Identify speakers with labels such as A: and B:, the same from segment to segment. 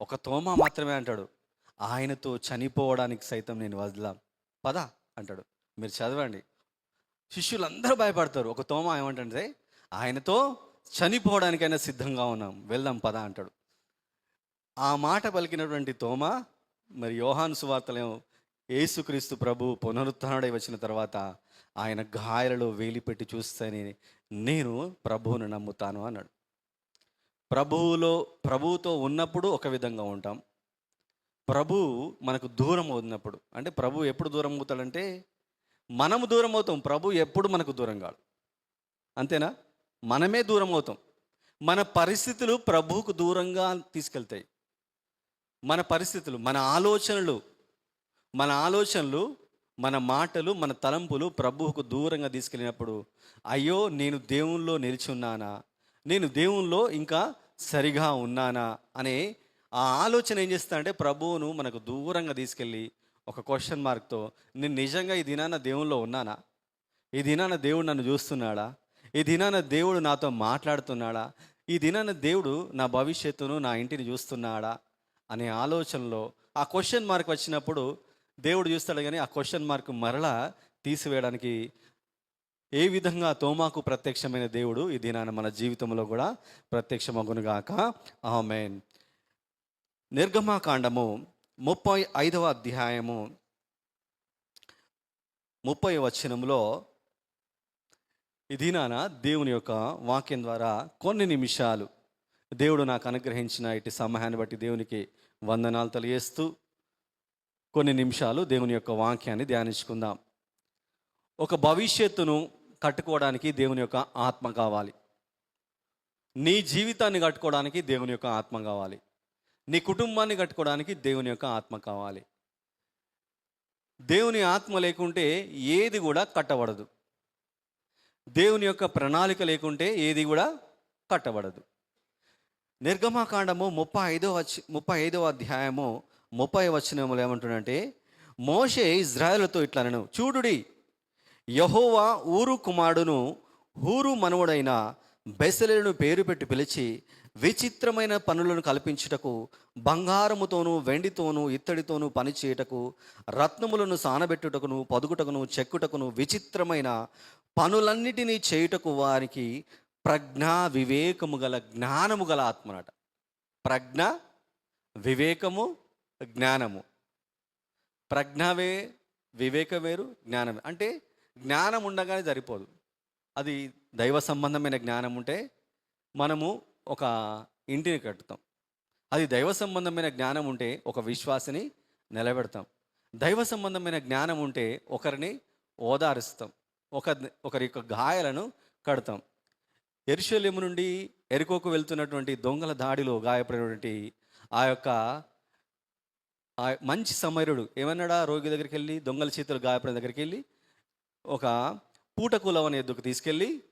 A: ఒక తోమ మాత్రమే అంటాడు. ఆయనతో చనిపోవడానికి సైతం నేను వదలాం. పద అంటాడు. మీరు చదవండి. శిష్యులందరూ భయపడతారు. ఒక తోమ ఏమంటే ఆయనతో చనిపోవడానికైనా సిద్ధంగా ఉన్నాం. వెళ్దాం పద అంటాడు. ఆ మాట పలికినటువంటి తోమ మరి యోహాను సువార్తలేమో యేసుక్రీస్తు ప్రభు పునరుత్డై వచ్చిన తర్వాత ఆయన గాయాలలో వేలిపెట్టి చూస్తేనే నేను ప్రభువును నమ్ముతాను అన్నాడు. ప్రభువులో ప్రభువుతో ఉన్నప్పుడు ఒక విధంగా ఉంటాం. ప్రభు మనకు దూరం అవుతున్నప్పుడు. అంటే ప్రభు ఎప్పుడు దూరం అవుతాడంటే మనము దూరం అవుతాం ప్రభు ఎప్పుడు మనకు దూరం కాడు. అంతేనా? మనమే దూరం అవుతాం. మన పరిస్థితులు ప్రభువుకు దూరంగా తీసుకెళ్తాయి. మన పరిస్థితులు మన ఆలోచనలు మన ఆలోచనలు మన మాటలు మన తలంపులు ప్రభువుకు దూరంగా తీసుకెళ్ళినప్పుడు అయ్యో నేను దేవుల్లో నిలిచి ఉన్నానా? నేను దేవుల్లో ఇంకా సరిగా ఉన్నానా అనే ఆ ఆలోచన ఏం చేస్తా అంటే ప్రభువును మనకు దూరంగా తీసుకెళ్ళి ఒక క్వశ్చన్ మార్క్తో నేను నిజంగా ఈ దినాన దేవుల్లో ఉన్నానా? ఈ దినాన దేవుడు నన్ను చూస్తున్నాడా? ఈ దినాన దేవుడు నాతో మాట్లాడుతున్నాడా? ఈ దినాన దేవుడు నా భవిష్యత్తును నా ఇంటిని చూస్తున్నాడా? అనే ఆలోచనలో ఆ క్వశ్చన్ మార్క్ వచ్చినప్పుడు దేవుడు చూస్తాడు కానీ ఆ క్వశ్చన్ మార్క్ మరలా తీసివేయడానికి ఏ విధంగా తోమాకు ప్రత్యక్షమైన దేవుడు ఈ దినాన మన జీవితంలో కూడా ప్రత్యక్షమగునుగాక. ఆమెన్. నిర్గమాకాండము ముప్పై ఐదవ అధ్యాయము ముప్పై వచనంలో ఈ దినాన దేవుని యొక్క వాక్యం ద్వారా కొన్ని నిమిషాలు దేవుడు నాకు అనుగ్రహించిన ఇటు సమయాన్ని బట్టి దేవునికి వందనాలు తెలియజేస్తూ కొన్ని నిమిషాలు దేవుని యొక్క వాక్యాన్ని ధ్యానించుకుందాం. ఒక భవిష్యత్తును కట్టుకోవడానికి దేవుని యొక్క ఆత్మ కావాలి. నీ జీవితాన్ని కట్టుకోవడానికి దేవుని యొక్క ఆత్మ కావాలి. నీ కుటుంబాన్ని కట్టుకోవడానికి దేవుని యొక్క ఆత్మ కావాలి. దేవుని ఆత్మ లేకుంటే ఏది కూడా కట్టబడదు. దేవుని యొక్క ప్రణాళిక లేకుంటే ఏది కూడా కట్టబడదు. నిర్గమాకాండము ముప్పై ఐదో వచ్చి ముప్పై ఐదవ అధ్యాయము ముప్పై వచనములు ఏమంటుందంటే మోషే ఇజ్రాయిలతో ఇట్లా నేను చూడుడి యహోవా ఊరు కుమారుడును ఊరు మనవుడైన బెసలేను పేరు పెట్టి పిలిచి విచిత్రమైన పనులను కల్పించుటకు బంగారముతోనూ వెండితోనూ ఇత్తడితోనూ పని చేయుటకు రత్నములను సానబెట్టుటకును పదుగుటకును చెక్కుటకును విచిత్రమైన పనులన్నిటినీ చేయుటకు వారికి ప్రజ్ఞా వివేకము గల జ్ఞానము గల ఆత్మనట. ప్రజ్ఞ వివేకము జ్ఞానము. ప్రజ్ఞవే వివేక వేరు జ్ఞానం అంటే జ్ఞానం ఉండగానే సరిపోదు. అది దైవ సంబంధమైన జ్ఞానం ఉంటే మనము ఒక ఇంటిని కట్టుతాం. అది దైవ సంబంధమైన జ్ఞానం ఉంటే ఒక విశ్వాసని నిలబెడతాం. దైవ సంబంధమైన జ్ఞానం ఉంటే ఒకరిని ఓదారుస్తాం. ఒక ఒకరి యొక్క గాయాలను కడతాం. ఎరుషలేము నుండి ఎరుకోకు వెళ్తున్నటువంటి దొంగల దాడిలో గాయపడినటువంటి ఆ యొక్క ఆ మంచి సమరుడు ఏమన్నాడా? రోగి దగ్గరికి వెళ్ళి దొంగల చేతులు గాయపడిన దగ్గరికి వెళ్ళి ఒక పూటకూలం అనే ఎద్దుకు తీసుకెళ్ళి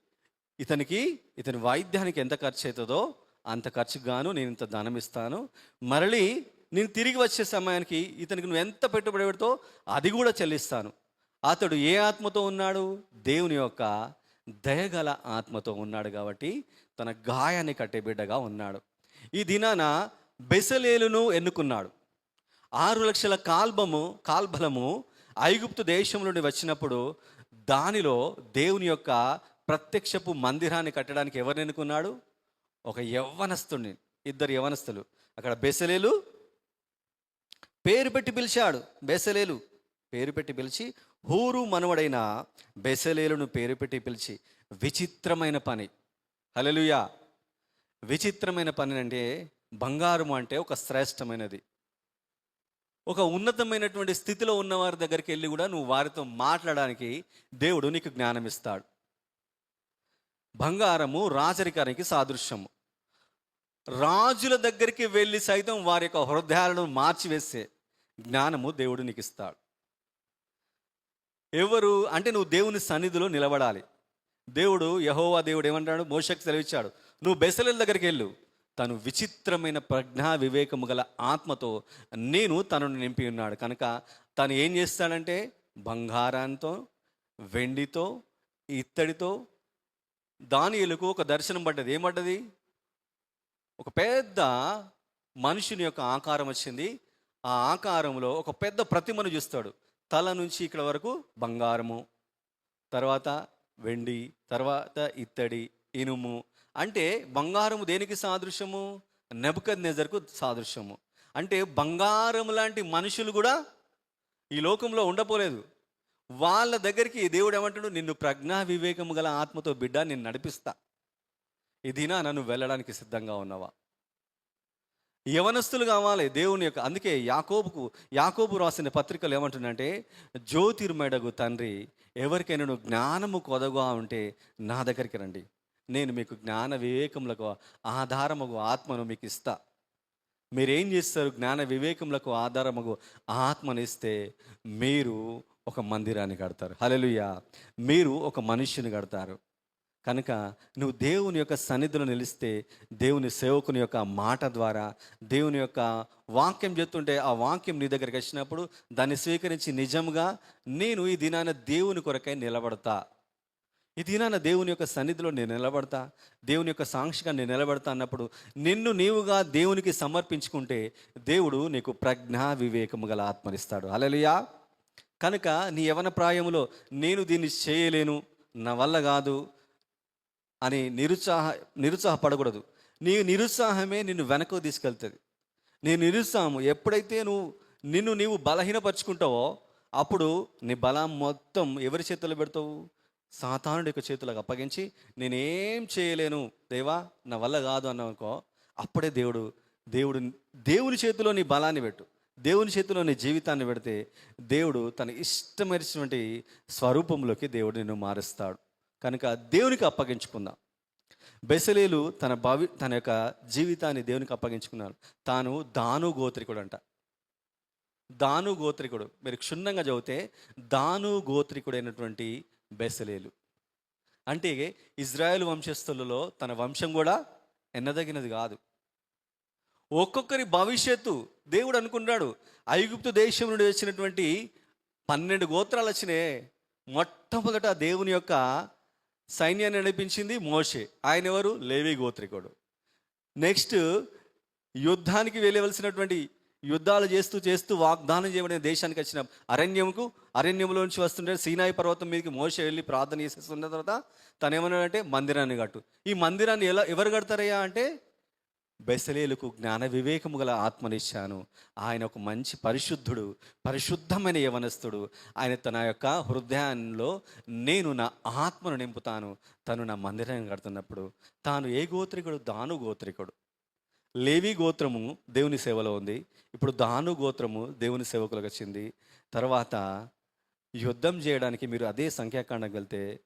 A: ఇతనికి ఇతని వాయిద్యానికి ఎంత ఖర్చు అవుతుందో అంత ఖర్చుకు గాను నేను ఇంత ధనం ఇస్తాను. మరలి నేను తిరిగి వచ్చే సమయానికి ఇతనికి నువ్వు ఎంత పెట్టుబడి పెడతో అది కూడా చెల్లిస్తాను. అతడు ఏ ఆత్మతో ఉన్నాడు? దేవుని యొక్క దయగల ఆత్మతో ఉన్నాడు కాబట్టి తన గాయాన్ని కట్టే బిడ్డగా ఉన్నాడు. ఈ దినాన బెసలేలును ఎన్నుకున్నాడు. ఆరు లక్షల కాల్బము కాల్బలము ఐగుప్తు దేశం నుండి వచ్చినప్పుడు దానిలో దేవుని యొక్క ప్రత్యక్షపు మందిరాన్ని కట్టడానికి ఎవరిని ఎన్నుకున్నాడు? ఒక యవ్వనస్తుని ఇద్దరు యవనస్తులు అక్కడ బెసలేలు పేరు పెట్టి పిలిచాడు బెసలేలు. పేరు పెట్టి పిలిచి హూరు మనవడైన బెసలేలును పేరు పెట్టి పిలిచి విచిత్రమైన పని. హలలుయా విచిత్రమైన పని అంటే బంగారం అంటే ఒక శ్రేష్టమైనది. ఒక ఉన్నతమైనటువంటి స్థితిలో ఉన్న వారి దగ్గరికి వెళ్ళి కూడా నువ్వు వారితో మాట్లాడడానికి దేవుడు నీకు జ్ఞానం ఇస్తాడు. బంగారము రాజరికానికి సాదృశ్యము. రాజుల దగ్గరికి వెళ్ళి సైతం వారి యొక్క హృదయాలను మార్చివేసే జ్ఞానము దేవుడు నీకు ఇస్తాడు. ఎవరు అంటే నువ్వు దేవుని సన్నిధిలో నిలబడాలి. దేవుడు యహోవా దేవుడు ఏమంటాడు? మోషకు సెలవిచ్చాడు. నువ్వు బెసలేల దగ్గరికి వెళ్ళు. తను విచిత్రమైన ప్రజ్ఞా వివేకము గల ఆత్మతో నేను తనను నింపి ఉన్నాడు. కనుక తను ఏం చేస్తాడంటే బంగారంతో వెండితో ఇత్తడితో దానియులకు ఒక దర్శనం పడ్డది. ఏమడ్డది ఒక పెద్ద మనుషుని యొక్క ఆకారం వచ్చింది. ఆ ఆకారంలో ఒక పెద్ద ప్రతిమను చూస్తాడు. తల నుంచి ఇక్కడ వరకు బంగారము తర్వాత వెండి తర్వాత ఇత్తడి ఇనుము అంటే బంగారము దేనికి సాదృశ్యము? నెబద్ నెజర్కు సాదృశ్యము. అంటే బంగారం లాంటి మనుషులు కూడా ఈ లోకంలో ఉండపోలేదు. వాళ్ళ దగ్గరికి దేవుడు ఏమంటాడు? నిన్ను ప్రజ్ఞా వివేకము గల ఆత్మతో బిడ్డ నేను నడిపిస్తా. ఇదినా నన్ను వెళ్ళడానికి సిద్ధంగా ఉన్నావా? యవనస్తులు కావాలి దేవుని యొక్క. అందుకే యాకోబుకు యాకోబు రాసిన పత్రికలు ఏమంటుందంటే జ్యోతిర్మెడగు తండ్రి ఎవరికైనా జ్ఞానము కొదగా ఉంటే నా దగ్గరికి రండి. నేను మీకు జ్ఞాన వివేకములకు ఆధారముగు ఆత్మను మీకు ఇస్తా. మీరేం చేస్తారు? జ్ఞాన వివేకములకు ఆధారముగు ఆత్మనిస్తే మీరు ఒక మందిరాన్ని కడతారు. హల్లెలూయా. మీరు ఒక మనిషిని కడతారు. కనుక నువ్వు దేవుని యొక్క సన్నిధిలో నిలిస్తే దేవుని సేవకుని యొక్క మాట ద్వారా దేవుని యొక్క వాక్యం చెప్తుంటే ఆ వాక్యం నీ దగ్గరికి వచ్చినప్పుడు దాన్ని స్వీకరించి నిజంగా నేను ఈ దినాన దేవుని కొరకై నిలబడతా. ఈ దినాన దేవుని యొక్క సన్నిధిలో నేను నిలబడతా దేవుని యొక్క సాక్షిగా నేను నిలబడతా అన్నప్పుడు నిన్ను నీవుగా దేవునికి సమర్పించుకుంటే దేవుడు నీకు ప్రజ్ఞా వివేకము గల ఆత్మనిస్తాడు. అలలియా కనుక నీ యవన ప్రాయములో నేను దీన్ని చేయలేను నా వల్ల కాదు అని నిరుత్సాహ నిరుత్సాహపడకూడదు. నీ నిరుత్సాహమే నిన్ను వెనక్కు తీసుకెళ్తుంది. నీ నిరుత్సాహం ఎప్పుడైతే నువ్వు నిన్ను నీవు బలహీనపరుచుకుంటావో అప్పుడు నీ బలం మొత్తం ఎవరి చేతుల్లో పెడతావు? సాతానుడి యొక్క చేతులకు అప్పగించి నేనేం చేయలేను దేవా నా వల్ల కాదు అన్నానుకో అప్పుడే దేవుడు దేవుడు దేవుని చేతిలో నీ బలాన్ని పెట్టు. దేవుని చేతిలో నీ జీవితాన్ని పెడితే దేవుడు తన ఇష్టమైనటువంటి స్వరూపంలోకి దేవుడు నిన్ను మారుస్తాడు. కనుక దేవునికి అప్పగించుకుందాం. బెసలేలు తన భవి తన యొక్క జీవితాన్ని దేవునికి అప్పగించుకున్నాడు. తాను దాను గోత్రికుడు అంట దాను గోత్రికుడు. మీరు క్షుణ్ణంగా చదివితే దాను గోత్రికుడైనటువంటి బెసలేలు. అంటే ఇజ్రాయెల్ వంశస్థులలో తన వంశం కూడా ఎన్నదగినది కాదు. ఒక్కొక్కరి భవిష్యత్తు దేవుడు అనుకున్నాడు. ఐగుప్తు దేశం నుండి వచ్చినటువంటి పన్నెండు గోత్రాలు వచ్చినాయి మొట్టమొదట దేవుని యొక్క సైన్యాన్ని నడిపించింది మోషే. ఆయన ఎవరు? లేవి గోత్రికుడు. నెక్స్ట్ యుద్ధానికి వెళ్ళవలసినటువంటి యుద్ధాలు చేస్తూ చేస్తూ వాగ్దానం చేయబడిన దేశానికి వచ్చిన. అరణ్యముకు అరణ్యంలో నుంచి వస్తుంటే సీనాయి పర్వతం మీదకి మోస వెళ్ళి ప్రార్థన చేసేస్తున్న తర్వాత తను ఏమన్నాడంటే మందిరాన్ని కట్టు. ఈ మందిరాన్ని ఎలా ఎవరు కడతారయ్యా అంటే బెసలేలకు జ్ఞాన వివేకము గల ఆత్మనిచ్చాను. ఆయన ఒక మంచి పరిశుద్ధుడు పరిశుద్ధమైన యవనస్తుడు. ఆయన తన యొక్క హృదయంలో నేను నా ఆత్మను నింపుతాను. తను నా మందిరాన్ని కడుతున్నప్పుడు తాను ఏ గోత్రికుడు? దాను గోత్రికుడు. లేవి గోత్రము దేవుని సేవలో ఉంది. ఇప్పుడు దాను గోత్రము దేవుని సేవకులకు వచ్చింది. తర్వాత యుద్ధం చేయడానికి మీరు అదే సంఖ్యాకాండకు వెళ్తే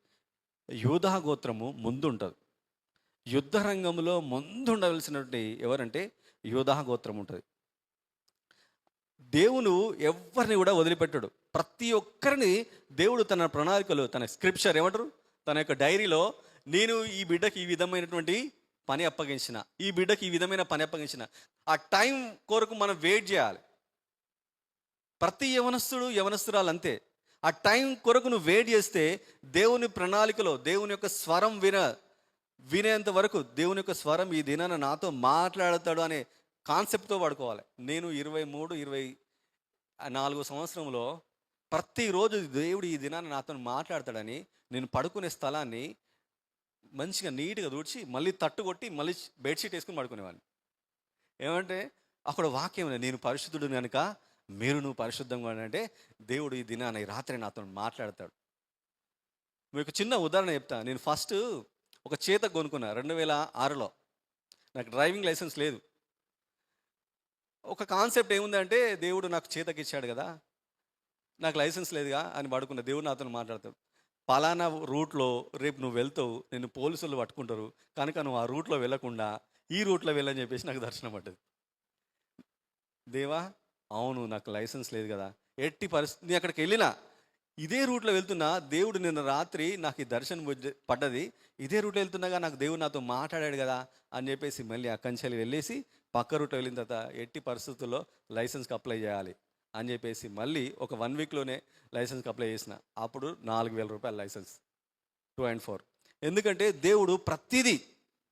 A: యూధా గోత్రము ముందుంటుంది. యుద్ధ రంగంలో ముందు ఉండవలసినటువంటి ఎవరంటే యూధా గోత్రం ఉంటుంది. దేవుడు ఎవరిని కూడా వదిలిపెట్టాడు. ప్రతి ఒక్కరిని దేవుడు తన ప్రణాళికలు తన స్క్రిప్చర్ ఏమంటారు? తన యొక్క డైరీలో నేను ఈ బిడ్డకి ఈ విధమైనటువంటి పని అప్పగించిన ఈ బిడ్డకి ఈ విధమైన పని అప్పగించిన ఆ టైం కొరకు మనం వెయిట్ చేయాలి. ప్రతి యవనస్తుడు యవనస్తురాలు అంతే. ఆ టైం కొరకు నువ్వు వెయిట్ చేస్తే దేవుని ప్రణాళికలో దేవుని యొక్క స్వరం విన వినేంత వరకు దేవుని యొక్క స్వరం ఈ దినాన నాతో మాట్లాడతాడు అనే కాన్సెప్ట్తో పడుకోవాలి నేను ఇరవై మూడు ఇరవై నాలుగు సంవత్సరంలో ప్రతిరోజు దేవుడు ఈ దినాన్ని నాతో మాట్లాడతాడని నేను పడుకునే స్థలాన్ని మంచిగా నీట్గా తుడిచి మళ్ళీ తట్టు కొట్టి మళ్ళీ బెడ్షీట్ వేసుకుని పడుకునేవాడిని. ఏమంటే అక్కడ వాక్యం నేను పరిశుద్ధుడు కనుక మీరు నువ్వు పరిశుద్ధంగా అంటే దేవుడు ఈ దినాన ఈ రాత్రి నాతో మాట్లాడతాడు. మీకు చిన్న ఉదాహరణ చెప్తా. నేను ఫస్ట్ ఒక చేత కొనుక్కున్నా రెండు వేల ఆరులో. నాకు డ్రైవింగ్ లైసెన్స్ లేదు. ఒక కాన్సెప్ట్ ఏముందంటే దేవుడు నాకు చేతకి ఇచ్చాడు కదా నాకు లైసెన్స్ లేదుగా అని పడుకున్న దేవుడు నాతో మాట్లాడతాడు. పలానా రూట్లో రేపు నువ్వు వెళ్తావు నేను పోలీసులు పట్టుకుంటారు కనుక నువ్వు ఆ రూట్లో వెళ్ళకుండా ఈ రూట్లో వెళ్ళని చెప్పేసి నాకు దర్శనం పడ్డది. దేవా అవును నాకు లైసెన్స్ లేదు కదా. ఎట్టి పరిస్థితి నేను అక్కడికి వెళ్ళినా ఇదే రూట్లో వెళ్తున్నా దేవుడు నిన్న రాత్రి నాకు ఈ దర్శనం పడ్డది. ఇదే రూట్లో వెళ్తున్నాగా నాకు దేవుడు నాతో మాట్లాడాడు కదా అని చెప్పేసి మళ్ళీ అక్కడి నుంచి వెళ్ళేసి పక్క రూట్లో వెళ్ళిన తర్వాత ఎట్టి పరిస్థితుల్లో లైసెన్స్కి అప్లై చేయాలి. అని చెప్పేసి మళ్ళీ ఒక వన్ వీక్లోనే లైసెన్స్కి అప్లై చేసిన. అప్పుడు నాలుగు వేల రూపాయల లైసెన్స్. Two and four. ఎందుకంటే దేవుడు ప్రతిదీ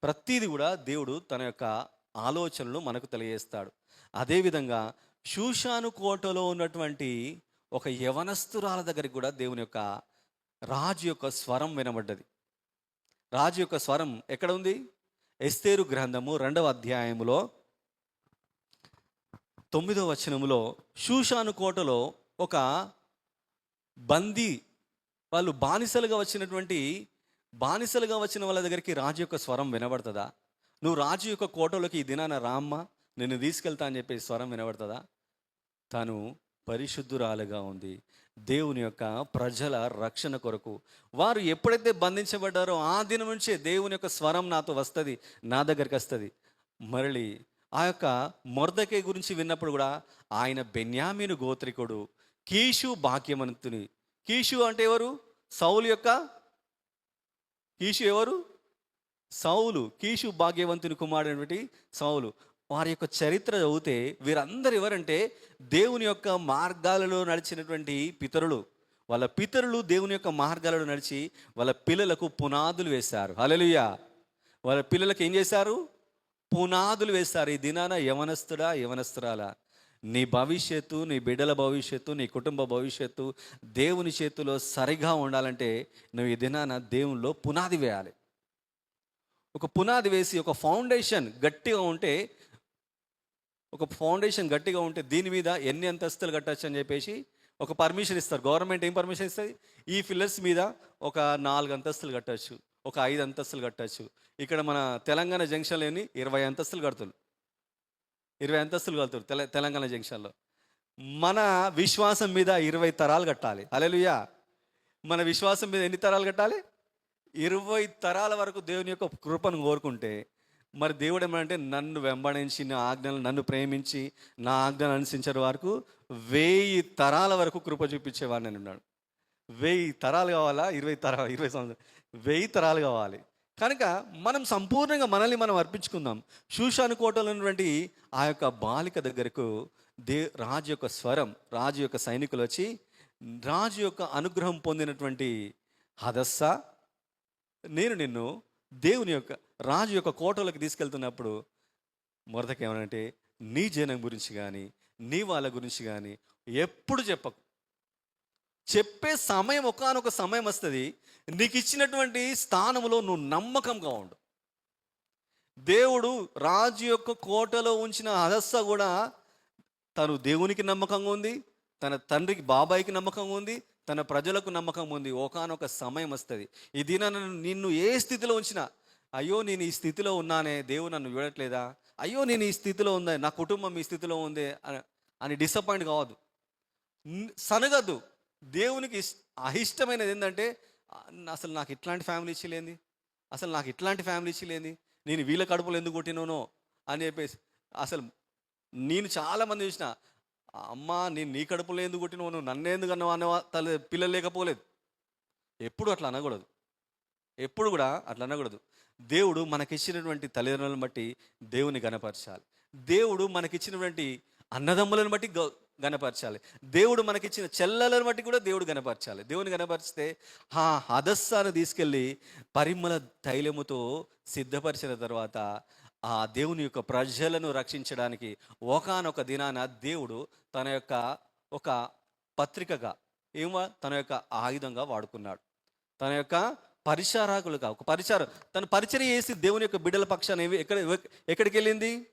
A: ప్రతిదీ కూడా దేవుడు తన యొక్క ఆలోచనలు మనకు తెలియజేస్తాడు. అదేవిధంగా షూషాను కోటలో ఉన్నటువంటి ఒక యవనస్తురాల దగ్గరికి కూడా దేవుని యొక్క రాజు యొక్క స్వరం వినబడ్డది. రాజు యొక్క స్వరం ఎక్కడ ఉంది? ఎస్తేరు గ్రంథము రెండవ అధ్యాయములో తొమ్మిదవ వచనములో షూషాను కోటలో ఒక బందీ వాళ్ళు బానిసలుగా వచ్చినటువంటి బానిసలుగా వచ్చిన వాళ్ళ దగ్గరికి రాజు యొక్క స్వరం వినబడుతుందా? నువ్వు రాజు యొక్క కోటలోకి ఈ దినాన రామ్మ నిన్ను తీసుకెళ్తా అని చెప్పి స్వరం వినబడుతుందా? తను పరిశుద్ధురాలుగా ఉంది. దేవుని యొక్క ప్రజల రక్షణ కొరకు. వారు ఎప్పుడైతే బంధించబడ్డారో ఆ దినం నుంచే దేవుని యొక్క స్వరం నాతో వస్తుంది నా దగ్గరికి వస్తుంది. మరలి ఆ యొక్క మొర్దకే గురించి విన్నప్పుడు కూడా ఆయన బెన్యామీను గోత్రికుడు కీషు భాగ్యవంతుని కీషు అంటే ఎవరు? సౌలు యొక్క కీషు ఎవరు? సౌలు. కీషు భాగ్యవంతుని కుమారుడైనటువంటి సౌలు. వారి యొక్క చరిత్ర చదివితే వీరందరూ ఎవరంటే దేవుని యొక్క మార్గాలలో నడిచినటువంటి పితరులు. వాళ్ళ పితరులు దేవుని యొక్క మార్గాలలో నడిచి వాళ్ళ పిల్లలకు పునాదులు వేశారు. హల్లెలూయా! వాళ్ళ పిల్లలకు ఏం చేశారు? పునాదులు వేశారు. ఈ దినాన యవనస్తుడా యవనస్తురాలా నీ భవిష్యత్తు నీ బిడ్డల భవిష్యత్తు నీ కుటుంబ భవిష్యత్తు దేవుని చేతిలో సరిగా ఉండాలంటే నువ్వు ఈ దినాన దేవునిలో పునాది వేయాలి. ఒక పునాది వేసి ఒక ఫౌండేషన్ గట్టిగా ఉంటే ఒక ఫౌండేషన్ గట్టిగా ఉంటే దీని మీద ఎన్ని అంతస్తులు కట్టచ్చు అని చెప్పేసి ఒక పర్మిషన్ ఇస్తారు. గవర్నమెంట్ ఏం పర్మిషన్ ఇస్తుంది? ఈ ఫిల్లర్స్ మీద ఒక నాలుగు అంతస్తులు కట్టచ్చు. ఒక ఐదు అంతస్తులు కట్టచ్చు. ఇక్కడ మన తెలంగాణ జంక్షన్లో ఎన్ని ఇరవై అంతస్తులు కడుతుంది ఇరవై అంతస్తులు కడుతారు తెల తెలంగాణ జంక్షన్లో. మన విశ్వాసం మీద ఇరవై తరాలు కట్టాలి. అలెలుయా మన విశ్వాసం మీద ఎన్ని తరాలు కట్టాలి? ఇరవై తరాల వరకు దేవుని యొక్క కృపను కోరుకుంటే మరి దేవుడు ఏమంటే నన్ను వెంబడించి నా ఆజ్ఞలు నన్ను ప్రేమించి నా ఆజ్ఞలు అనుసరించే వరకు వెయ్యి తరాల వరకు కృప చూపించేవాడిని నేను ఉన్నాడు. వెయ్యి తరాలు కావాలా? ఇరవై తరాలు ఇరవై సంవత్సరాలు. వెయ్యి తరాలు కావాలి. కనుక మనం సంపూర్ణంగా మనల్ని మనం అర్పించుకుందాం. శూషాను కోటలో ఉన్నటువంటి ఆ యొక్క బాలిక దగ్గరకు దే రాజు యొక్క స్వరం రాజు యొక్క సైనికులు వచ్చి రాజు యొక్క అనుగ్రహం పొందినటువంటి హదస్స నేను నిన్ను దేవుని యొక్క రాజు యొక్క కోటలోకి తీసుకెళ్తున్నప్పుడు మొరతకేమనంటే నీ జనం గురించి కానీ నీ వాళ్ళ గురించి కానీ ఎప్పుడు చెప్పకు. చెప్పే సమయం ఒకానొక సమయం వస్తుంది. నీకు ఇచ్చినటువంటి స్థానంలో నువ్వు నమ్మకంగా ఉండు. దేవుడు రాజు యొక్క కోటలో ఉంచిన హదస్స కూడా తను దేవునికి నమ్మకంగా ఉంది తన తండ్రికి బాబాయికి నమ్మకంగా ఉంది తన ప్రజలకు నమ్మకం ఉంది. ఒకానొక సమయం వస్తుంది. ఇది నన్ను నిన్ను ఏ స్థితిలో ఉంచినా అయ్యో నేను ఈ స్థితిలో ఉన్నానే దేవుడు నన్ను చూడట్లేదా అయ్యో నేను ఈ స్థితిలో ఉందా నా కుటుంబం ఈ స్థితిలో ఉంది అని- అని డిసప్పాయింట్ కావద్దు. సనగద్దు. దేవునికి ఇస్- అహిష్టమైనది ఏంటంటే అసలు నాకు ఇట్లాంటి ఫ్యామిలీ ఇచ్చిలేంది అసలు నాకు ఇట్లాంటి ఫ్యామిలీ ఇచ్చిలేంది నేను వీళ్ళ కడుపులు ఎందుకు కొట్టినోనో అని చెప్పేసి అసలు నేను చాలా మంది చూసిన అమ్మ నేను నీ కడుపులో ఎందుకు కొట్టినావు నువ్వు నన్ను ఎందుకు అన్నావు అన్న తల్లి పిల్లలు లేకపోలేదు. ఎప్పుడు అట్లా అనకూడదు. ఎప్పుడు కూడా అట్లా అనకూడదు. దేవుడు మనకిచ్చినటువంటి తల్లిదండ్రులను బట్టి దేవుని గనపరచాలి దేవుడు మనకిచ్చినటువంటి అన్నదమ్ములను బట్టి గ- గనపరచాలి. దేవుడు మనకిచ్చిన చెల్లెలను బట్టి కూడా దేవుడు గనపరచాలి. దేవుని గనపరిస్తే ఆ అదస్సాను తీసుకెళ్ళి పరిమళ తైలముతో సిద్ధపరిచిన తర్వాత ఆ దేవుని యొక్క ప్రజలను రక్షించడానికి ఒకానొక దినాన దేవుడు తన యొక్క ఒక పత్రికగా ఏమో తన యొక్క ఆయుధంగా వాడుకున్నాడు. తన యొక్క పరిచారకులుగా ఒక పరిచారం. తను పరిచయం చేసి దేవుని యొక్క బిడ్డల పక్షాన్ని ఎక్కడ ఎక్కడికి వెళ్ళింది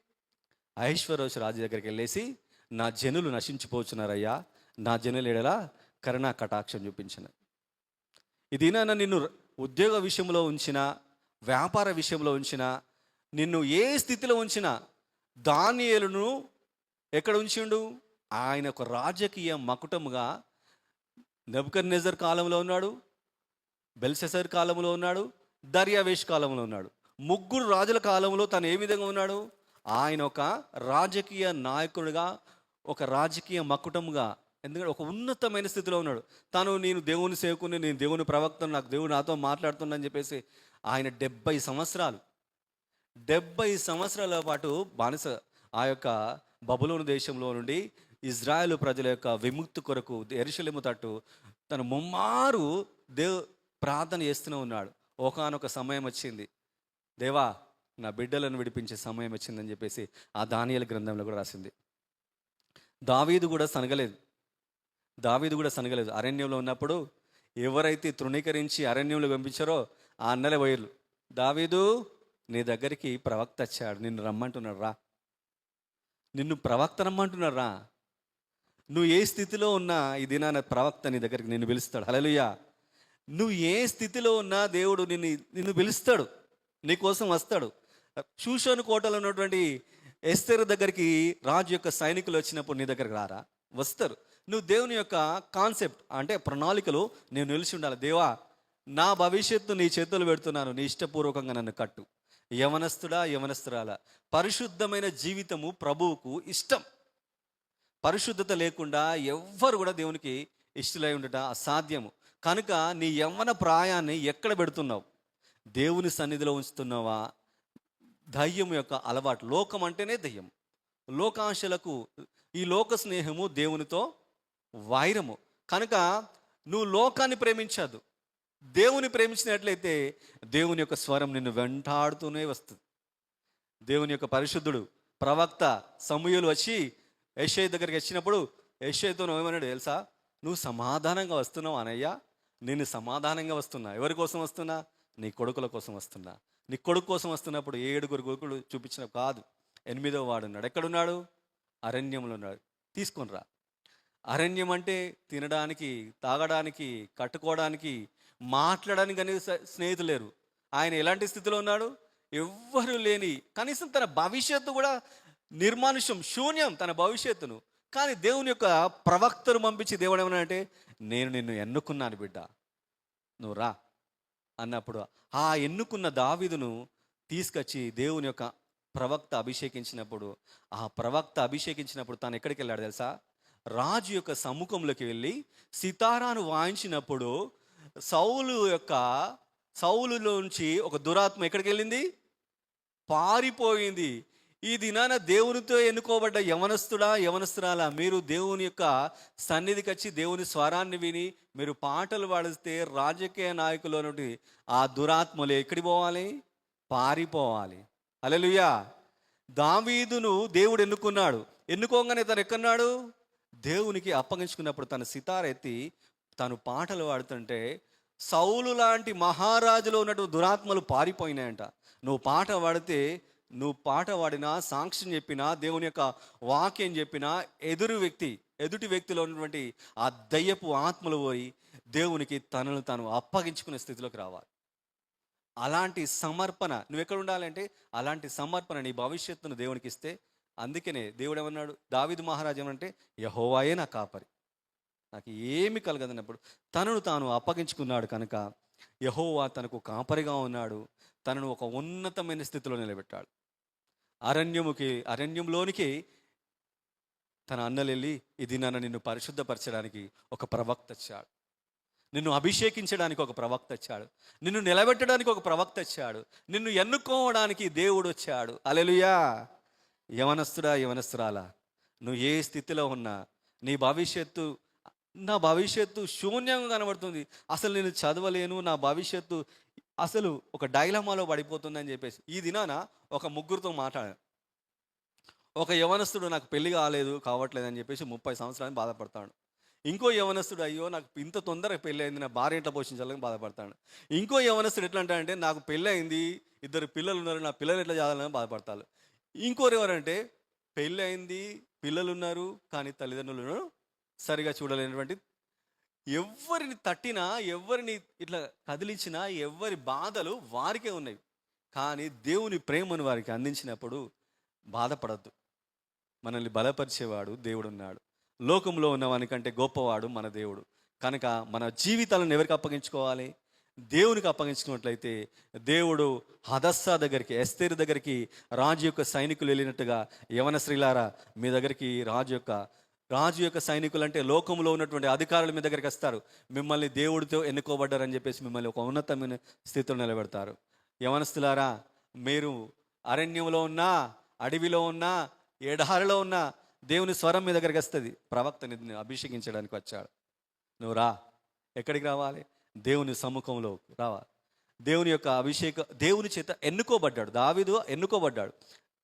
A: ఐశ్వర్యోష రాజు దగ్గరికి వెళ్ళేసి నా జనులు నశించిపోతున్నారయ్యా నా జనులు ఎడలా కరుణా కటాక్షం చూపించిన. ఇది నన్ను నిన్ను ఉద్యోగ విషయంలో ఉంచిన వ్యాపార విషయంలో ఉంచిన నిన్ను ఏ స్థితిలో ఉంచినా దానియలను ఎక్కడ ఉంచిండు? ఆయన ఒక రాజకీయ మకుటముగా నెబ్కర్ నెజర్ కాలంలో ఉన్నాడు బెల్సెసర్ కాలంలో ఉన్నాడు దర్యావేష్ కాలంలో ఉన్నాడు. ముగ్గురు రాజుల కాలంలో తను ఏ విధంగా ఉన్నాడు? ఆయన ఒక రాజకీయ నాయకుడిగా ఒక రాజకీయ మకుటముగా ఎందుకంటే ఒక ఉన్నతమైన స్థితిలో ఉన్నాడు. తను నేను దేవుని సేవకుని నేను దేవుని ప్రవక్తను నాకు దేవుడు నాతో మాట్లాడుతున్నాను చెప్పేసి ఆయన డెబ్బై సంవత్సరాలు డెబ్బై సంవత్సరాల పాటు బానిస ఆ యొక్క బబులోను దేశంలో నుండి ఇజ్రాయెల్ ప్రజల యొక్క విముక్తి కొరకు ఎరుషలేము తట్టు తను ముమ్మారు దేవ్ ప్రార్థన చేస్తూనే ఉన్నాడు. ఒకానొక సమయం వచ్చింది. దేవా నా బిడ్డలను విడిపించే సమయం వచ్చిందని చెప్పేసి ఆ దానియల గ్రంథంలో కూడా రాసింది. దావీదు కూడా సనగలేదు. దావీదు కూడా సనగలేదు. అరణ్యంలో ఉన్నప్పుడు ఎవరైతే తృణీకరించి అరణ్యంలో పంపించారో ఆ అన్నలే పోయారు దావీదు నీ దగ్గరికి ప్రవక్త వచ్చాడు. నిన్ను రమ్మంటున్నాడు రా. నిన్ను ప్రవక్త రమ్మంటున్నాడు రా. నువ్వు ఏ స్థితిలో ఉన్నా ఈ దినాన ప్రవక్త నీ దగ్గరికి నిన్ను పిలుస్తాడు. హలలుయా నువ్వు ఏ స్థితిలో ఉన్నా దేవుడు నిన్ను నిన్ను పిలుస్తాడు. నీ కోసం వస్తాడు. చూశాను కోటలో ఉన్నటువంటి ఎస్తేరు దగ్గరికి రాజు యొక్క సైనికులు వచ్చినప్పుడు నీ దగ్గరికి రారా? వస్తారు. నువ్వు దేవుని యొక్క కాన్సెప్ట్ అంటే ప్రణాళికలు నేను నిలిచి ఉండాలి. దేవా నా భవిష్యత్తు నీ చేతులు పెడుతున్నాను. నీ ఇష్టపూర్వకంగా నన్ను కట్టు. యవనస్తుడా యవనస్తురాల పరిశుద్ధమైన జీవితము ప్రభువుకు ఇష్టం. పరిశుద్ధత లేకుండా ఎవ్వరు కూడా దేవునికి ఇష్టలై ఉండట అసాధ్యము. కనుక నీ యవ్వన ప్రాయాన్ని ఎక్కడ పెడుతున్నావు? దేవుని సన్నిధిలో ఉంచుతున్నావా? దయ్యం యొక్క అలవాటు. లోకం అంటేనే దయ్యం. లోకాంశలకు ఈ లోక స్నేహము దేవునితో వైరము. కనుక నువ్వు లోకాన్ని ప్రేమించదు. దేవుని ప్రేమించినట్లయితే దేవుని యొక్క స్వరం నిన్ను వెంటాడుతూనే వస్తుంది. దేవుని యొక్క పరిశుద్ధుడు ప్రవక్త సమూహలు వచ్చి యశ్ఐ దగ్గరికి వచ్చినప్పుడు యశ్ఐతో ఏమన్నాడు తెలుసా? నువ్వు సమాధానంగా వస్తున్నావు అనయ్యా. నేను సమాధానంగా వస్తున్నా. ఎవరి కోసం వస్తున్నా? నీ కొడుకుల కోసం వస్తున్నా. నీ కొడుకు కోసం వస్తున్నప్పుడు ఏడుగురు కొడుకులు చూపించిన కాదు. ఎనిమిదో వాడు ఉన్నాడు ఎక్కడున్నాడు? అరణ్యంలో ఉన్నాడు. తీసుకొని రా. అరణ్యం అంటే తినడానికి తాగడానికి కట్టుకోవడానికి మాట్లాడడానికి అనేది స్నేహితులు లేరు. ఆయన ఎలాంటి స్థితిలో ఉన్నాడు? ఎవ్వరు లేని కనీసం తన భవిష్యత్తు కూడా నిర్మానుష్యం శూన్యం తన భవిష్యత్తును. కానీ దేవుని యొక్క ప్రవక్తను పంపించి దేవుడు ఏమన్నా అంటే నేను నిన్ను ఎన్నుకున్నాను బిడ్డ. నువ్వు రా. అన్నప్పుడు ఆ ఎన్నుకున్న దావీదును తీసుకొచ్చి దేవుని యొక్క ప్రవక్త అభిషేకించినప్పుడు ఆ ప్రవక్త అభిషేకించినప్పుడు తాను ఎక్కడికి వెళ్ళాడు తెలుసా? రాజు యొక్క సముఖంలోకి వెళ్ళి సితారాను వాయించినప్పుడు సౌలు యొక్క సౌలులోంచి ఒక దురాత్మ ఎక్కడికి వెళ్ళింది? పారిపోయింది. ఈ దినాన దేవునితో ఎన్నుకోబడ్డ యవనస్తుడా యవనస్తురాలా మీరు దేవుని యొక్క సన్నిధికి వచ్చి దేవుని స్వరాన్ని విని మీరు పాటలు పాడిస్తే రాజకీయ నాయకులు నుండి ఆ దురాత్మలు ఎక్కడికి పోవాలి? పారిపోవాలి. అలెలుయా దావీదును దేవుడు ఎన్నుకున్నాడు. ఎన్నుకోగానే తను ఎక్కన్నాడు దేవునికి అప్పగించుకున్నప్పుడు తన సితార ఎత్తి తను పాటలు పాడుతుంటే సౌలు లాంటి మహారాజులో ఉన్నటువంటి దురాత్మలు పారిపోయినాయంట. నువ్వు పాట పాడితే నువ్వు పాట పాడినా సాక్ష్యం చెప్పినా దేవుని యొక్క వాక్యం చెప్పినా ఎదురు వ్యక్తి ఎదుటి వ్యక్తిలో ఉన్నటువంటి ఆ దయ్యపు ఆత్మలు పోయి దేవునికి తనను తాను అప్పగించుకునే స్థితిలోకి రావాలి. అలాంటి సమర్పణ నువ్వు ఎక్కడ ఉండాలంటే అలాంటి సమర్పణ నీ భవిష్యత్తును దేవునికి ఇస్తే అందుకనే దేవుడు ఏమన్నాడు? దావిదు మహారాజు ఏమంటే యహోవాయే నా కాపరి. నాకు ఏమి కలగదన్నప్పుడు తనను తాను అప్పగించుకున్నాడు కనుక యహోవా తనకు కాపరిగా ఉన్నాడు తనను ఒక ఉన్నతమైన స్థితిలో నిలబెట్టాడు. అరణ్యముకి అరణ్యంలోనికి తన అన్నలు వెళ్ళి ఇది నన్ను నిన్ను పరిశుద్ధపరచడానికి ఒక ప్రవక్త వచ్చాడు. నిన్ను అభిషేకించడానికి ఒక ప్రవక్త వచ్చాడు. నిన్ను నిలబెట్టడానికి ఒక ప్రవక్త వచ్చాడు. నిన్ను ఎన్నుకోవడానికి దేవుడు వచ్చాడు. అలెలుయా యవనస్తుడా యవనస్తురాలా నువ్వు ఏ స్థితిలో ఉన్నా నీ భవిష్యత్తు నా భవిష్యత్తు శూన్యంగా కనబడుతుంది. అసలు నేను చదవలేను నా భవిష్యత్తు అసలు ఒక డైలమాలో పడిపోతుందని చెప్పేసి. ఈ దినాన ఒక ముగ్గురితో మాట్లాడాను. ఒక యవనస్తుడు నాకు పెళ్ళి కాలేదు కావట్లేదు అని చెప్పేసి ముప్పై సంవత్సరాలు బాధపడతాడు. ఇంకో యవనస్తుడు అయ్యో నాకు ఇంత తొందరగా పెళ్ళి అయింది నా భార్య ఎట్లా పోషించాలని బాధపడతాడు. ఇంకో యవనస్తుడు ఎట్లా అంటే నాకు పెళ్ళి అయింది ఇద్దరు పిల్లలు ఉన్నారు నా పిల్లలు ఎట్లా చదవాలని బాధపడతారు ఇంకోరు ఎవరంటే పెళ్ళి అయింది పిల్లలు ఉన్నారు కానీ తల్లిదండ్రులు సరిగా చూడలేనటువంటి ఎవరిని తట్టినా ఎవరిని ఇట్లా కదిలించినా ఎవరి బాధలు వారికే ఉన్నాయి. కానీ దేవుని ప్రేమను వారికి అందించినప్పుడు బాధపడద్దు. మనల్ని బలపరిచేవాడు దేవుడు ఉన్నాడు లోకంలో ఉన్నవాని కంటే గొప్పవాడు మన దేవుడు. కనుక మన జీవితాలను ఎవరికి అప్పగించుకోవాలి? దేవునికి అప్పగించుకున్నట్లయితే దేవుడు హదస్సా దగ్గరికి ఎస్తేరు దగ్గరికి రాజు యొక్క సైనికులు వెళ్ళినట్టుగా యవన శ్రీలారా మీ దగ్గరికి రాజు యొక్క రాజు యొక్క సైనికులు అంటే లోకంలో ఉన్నటువంటి అధికారులు మీ దగ్గరికి వస్తారు. మిమ్మల్ని దేవుడితో ఎన్నుకోబడ్డారని చెప్పేసి మిమ్మల్ని ఒక ఉన్నతమైన స్థితిలో నిలబెడతారు. యవనస్తులారా మీరు అరణ్యంలో ఉన్నా అడవిలో ఉన్నా ఎడారిలో ఉన్నా దేవుని స్వరం మీ దగ్గరికి వస్తుంది. ప్రవక్తని నిన్ను అభిషేకించడానికి వచ్చాడు. నువ్వు రా ఎక్కడికి రావాలి? దేవుని సముఖంలో రావాలి. దేవుని యొక్క అభిషేక దేవుని చేత ఎన్నుకోబడ్డాడు. దావిదు ఎన్నుకోబడ్డాడు.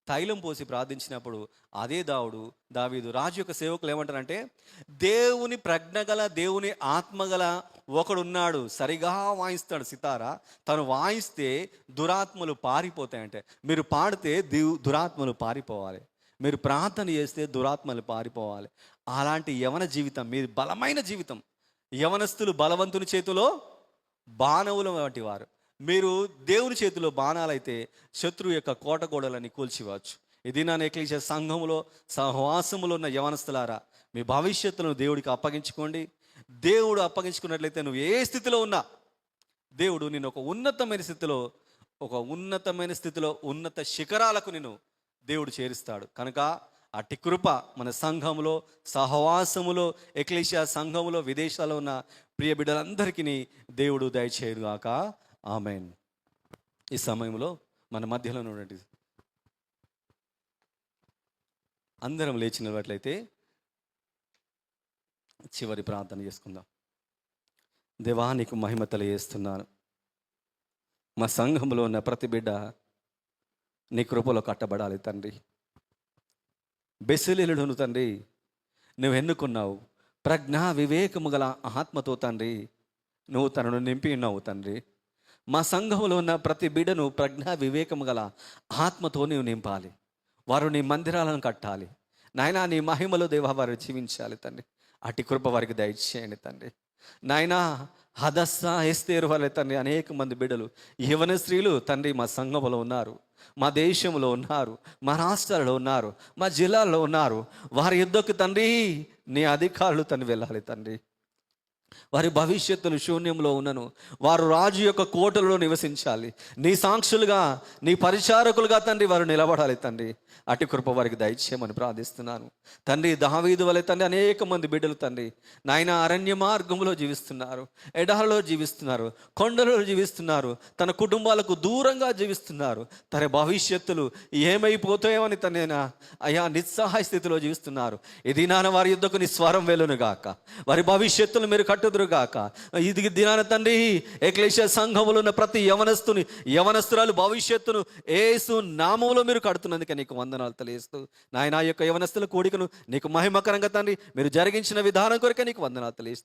A: తైలం పోసి ప్రార్థించినప్పుడు అదే దావుడు దావీదు రాజు యొక్క సేవకులు ఏమంటారంటే దేవుని ప్రజ్ఞగల దేవుని ఆత్మగల ఒకడున్నాడు సరిగా వాయిస్తాడు సితారా. తను వాయిస్తే దురాత్మలు పారిపోతాయంటే మీరు పాడితే దేవు దురాత్మలు పారిపోవాలి. మీరు ప్రార్థన చేస్తే దురాత్మలు పారిపోవాలి. అలాంటి యవన జీవితం మీది బలమైన జీవితం. యవనస్తులు బలవంతుని చేతిలో బాణవుల వంటి వారు. మీరు దేవుని చేతిలో బాణాలైతే శత్రువు యొక్క కోటగోడలని కూల్చివచ్చు ఇది నా ఎక్లీసే సంఘములో సహవాసములో ఉన్న యవనస్తులారా మీ భవిష్యత్తును దేవుడికి అప్పగించుకోండి. దేవుడు అప్పగించుకున్నట్లయితే నువ్వు ఏ స్థితిలో ఉన్నా దేవుడు నేను ఒక ఉన్నతమైన స్థితిలో ఒక ఉన్నతమైన స్థితిలో ఉన్నత శిఖరాలకు నేను దేవుడు చేరుస్తాడు. కనుక అట్టి కృప మన సంఘములో సహవాసములో ఎక్లేషియా సంఘములో విదేశాల్లో ఉన్న ప్రియ బిడ్డలందరికీ దేవుడు దయచేయుగాక ఆమెన్. ఈ సమయంలో మన మధ్యలో ఉన్నటువంటి అందరం లేచినట్లయితే చివరి ప్రార్థన చేసుకుందాం. దేవా నీకు మహిమ తెలియజేస్తున్నాను. మా సంఘంలో ఉన్న ప్రతి బిడ్డ నీ కృపలో కట్టబడాలి తండ్రి. బెసిలీలుడును తండ్రి నువ్వు ఎన్నుకున్నావు. ప్రజ్ఞా వివేకము గల ఆత్మతో తండ్రి నువ్వు తనను నింపి ఉన్నావు తండ్రి. మా సంఘంలో ఉన్న ప్రతి బిడను ప్రజ్ఞా వివేకము గల ఆత్మతో నీవు నింపాలి. వారు నీ మందిరాలను కట్టాలి. నాయనా నీ మహిమలో దేవ వారు జీవించాలి తండ్రి. అటు కృప వారికి దయచేయండి తండ్రి. నాయనా హదస్స ఎస్తేరు వాళ్ళే తండ్రి అనేక మంది బిడ్డలు యవన స్త్రీలు తండ్రి మా సంఘంలో ఉన్నారు. మా దేశంలో ఉన్నారు మా రాష్ట్రాల్లో ఉన్నారు మా జిల్లాల్లో ఉన్నారు. వారి యుద్ధకు తండ్రి నీ అధికారులు తను వెళ్ళాలి తండ్రి. వారి భవిష్యత్తును శూన్యంలో ఉన్నను. వారు రాజు యొక్క కోటలో నివసించాలి. నీ సాక్షులుగా నీ పరిచారకులుగా తండ్రి వారు నిలబడాలి తండ్రి. అటు కృప వారికి దయచేయమని ప్రార్థిస్తున్నాను. తండ్రి దావీదు వలె తండ్రి అనేక మంది బిడ్డలు తండ్రి. నాయన అరణ్య మార్గంలో జీవిస్తున్నారు ఎడారిలో జీవిస్తున్నారు కొండలలో జీవిస్తున్నారు తన కుటుంబాలకు దూరంగా జీవిస్తున్నారు. తన భవిష్యత్తులు ఏమైపోతాయోని తన అయా నిస్సహాయ స్థితిలో జీవిస్తున్నారు. ఇది నాన్న వారి యుద్ధకు నీ స్వరం వెలును గాక. వారి భవిష్యత్తులు మీరు కట్టుదురు ఇది దినాన తండ్రి ఏక్లేశ సంఘములు ఉన్న ప్రతి యవనస్తుని యవనస్తురాలు భవిష్యత్తును ఏసు నామములో మీరు కడుతున్నందుకే నీకు వందనాలు తెలియస్తూ నాయన యొక్క యవనస్తుల కోడికను నీకు మహిమకరంగా తండ్రి మీరు జరిగించిన విధానం కొరకే నీకు వందనాలు తెలియస్తూ